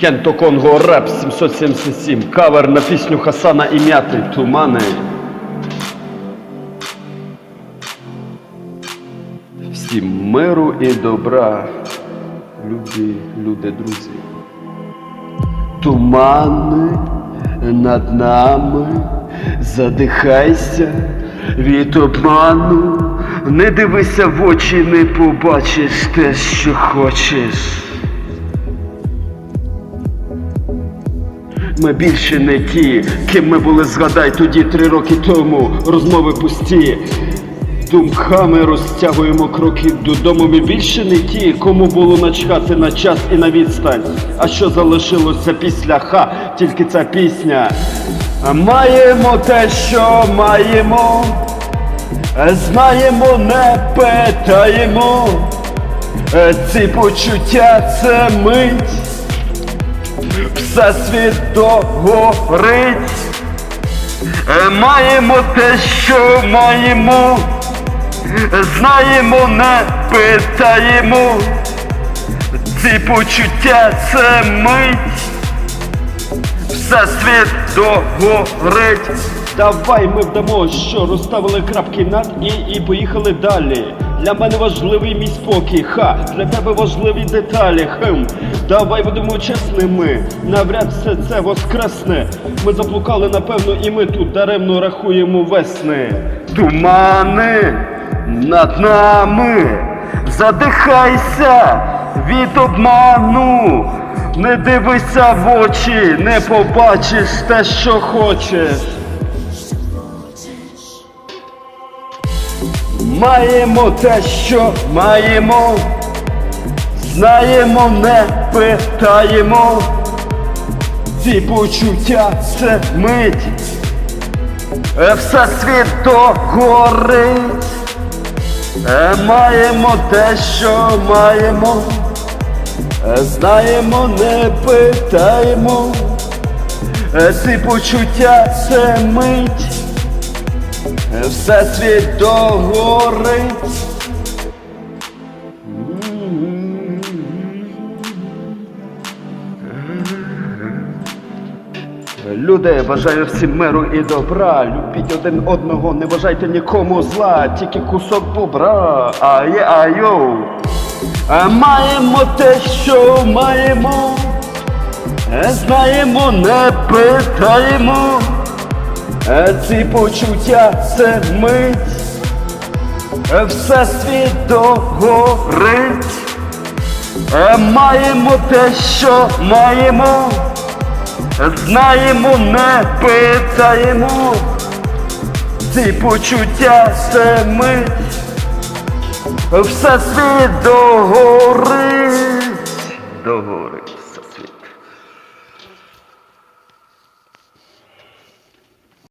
Кенто Конго Реп 777. Кавер на пісню Хасана і Мяти Тумани. Всім миру і добра, любі люди, друзі. Тумани над нами, задихайся від обману, не дивися в очі, не побачиш те, що хочеш. Ми більше не ті, ким ми були, згадай тоді три роки тому. Розмови пусті. Думками розтягуємо кроки додому. Ми більше не ті, кому було начхати на час і на відстань. А що залишилося після ха, тільки ця пісня. Маємо те, що маємо. Знаємо, не питаємо. Ці почуття це мить. Всесвіт догорить. Е, Маємо те, що маємо. Знаємо, не питаємо. Ці почуття це мить. Всесвіт догорить. Давай ми вдамо, що розставили крапки над і і поїхали далі. Для мене важливий мій спокій, ха, для тебе важливі деталі. Хм, давай будемо чесними. Навряд все це воскресне. Ми заблукали, напевно, і ми тут даремно рахуємо весни. Тумани над нами. Задихайся від обману. Не дивися в очі, не побачиш те, що хочеш. Маємо те, що маємо, знаємо, не питаємо. Ці почуття це мить, Е, все світ догорить. Е, Маємо те, що маємо, Е, знаємо, не питаємо. Ці почуття це мить. Все світ догорить. Люди, бажаю всім миру і добра. Любіть один одного, не бажайте нікому зла, тільки кусок бобра. Ає, айоу. А Маємо те, що маємо. Е, Знаємо, не питаємо. Е, Ці почуття це мить, Е, все світ догорить. Е, Маємо те, що маємо, знаємо, не питаємо. Ці почуття це мить, все світ догорить. Догорить.